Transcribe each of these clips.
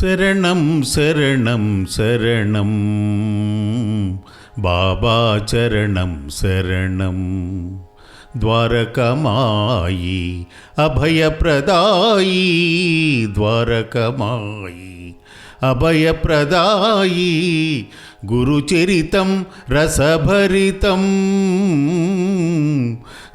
శరణం శరణం శరణం. బాబా చరణం శరణం. ద్వారకమాయి అభయప్రదాయి ద్వారకమాయి అభయప్రదాయి. గురుచరితం రసభరితం.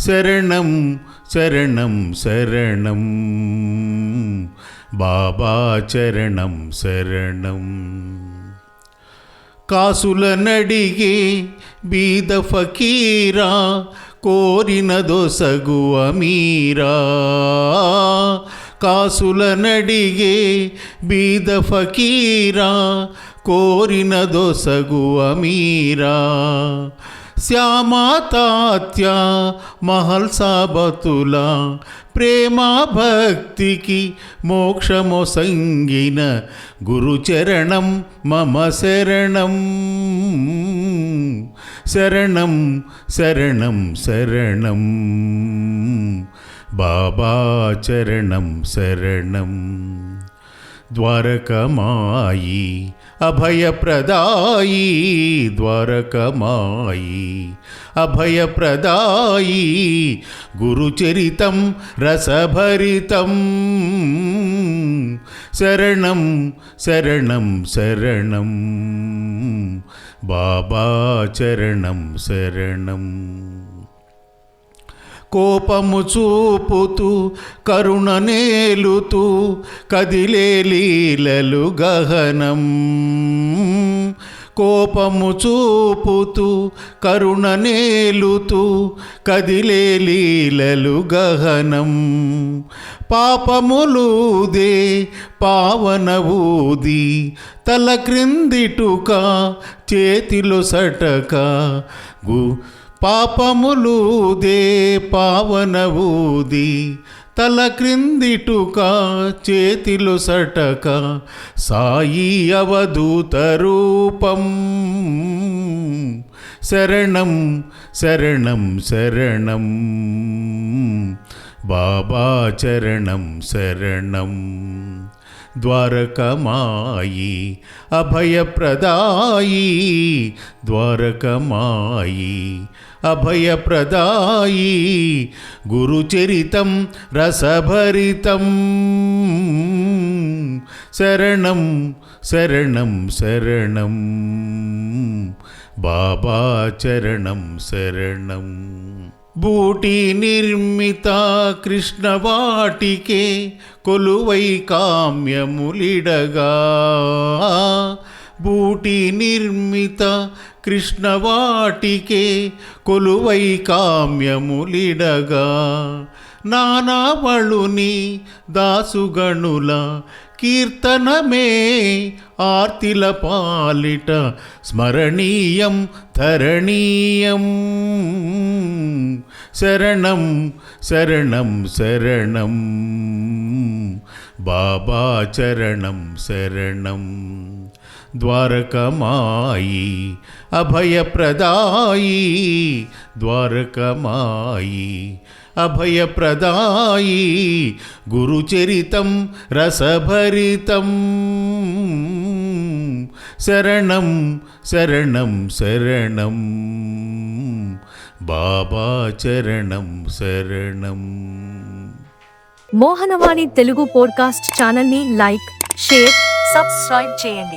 శరణం శరణం శరణం. బాబా చరణం శరణం కాసుల నడిగే బీద ఫకీరా కోరిన దొసగు అమీరా కాసుల నడిగే బీద ఫకీరా కోరిన దొసగు అమీరా శ్యామాతాత్య మహల్ సాబతుల ప్రేమ భక్తికి మోక్షము సంగిన గురుచరణం మమ శరణం శరణం శరణం శరణం బాబా చరణం శరణం ద్వారకమాయి అభయప్రదాయి ద్వారకమాయి అభయప్రదాయి గురుచరితం రసభరితం. శరణం శరణం శరణం. బాబా చరణం శరణం. కోపము చూపుతూ కరుణ నేలుతూ కదిలే లీలలు గహనం. కోపము చూపుతూ కరుణ నేలుతూ కదిలే లీలలు గహనం. పాపములుదే పావనవూది తల క్రిందిటుక చేతిలో సటక గు పాపములుదే పావనవూది తల క్రిందిటుక చేతిలు సటక. సాయి అవధూత రూపం. శరణం శరణం శరణం. బాబా చరణం శరణం. ద్వారకమాయి అభయప్రదాయి ద్వారకమాయి అభయప్రదాయి గురుచరితం రసభరితం. శరణం శరణం శరణం. బాబా చరణం శరణం. బూటి నిర్మిత కృష్ణవాటికే కొలువై కామ్యములిడగా. బూటి నిర్మిత కృష్ణవాటికే కొలువై కామ్యములిడగా. నానావళుని దాసుగణుల కీర్తనమే ఆర్తిల పాలిట స్మరణీయం ధరణీయం శరణం శరణం శరణం బాబా చరణం శరణం ద్వారకమాయి అభయప్రదాయి ద్వారకమాయి అభయప్రదాయి గురుచరితం రసభరితం. శరణం శరణం శరణం. బాబా చరణం శరణం. మోహనవాణి తెలుగు పోడ్కాస్ట్ ఛానల్ని లైక్ షేర్ సబ్స్క్రైబ్ చేయండి.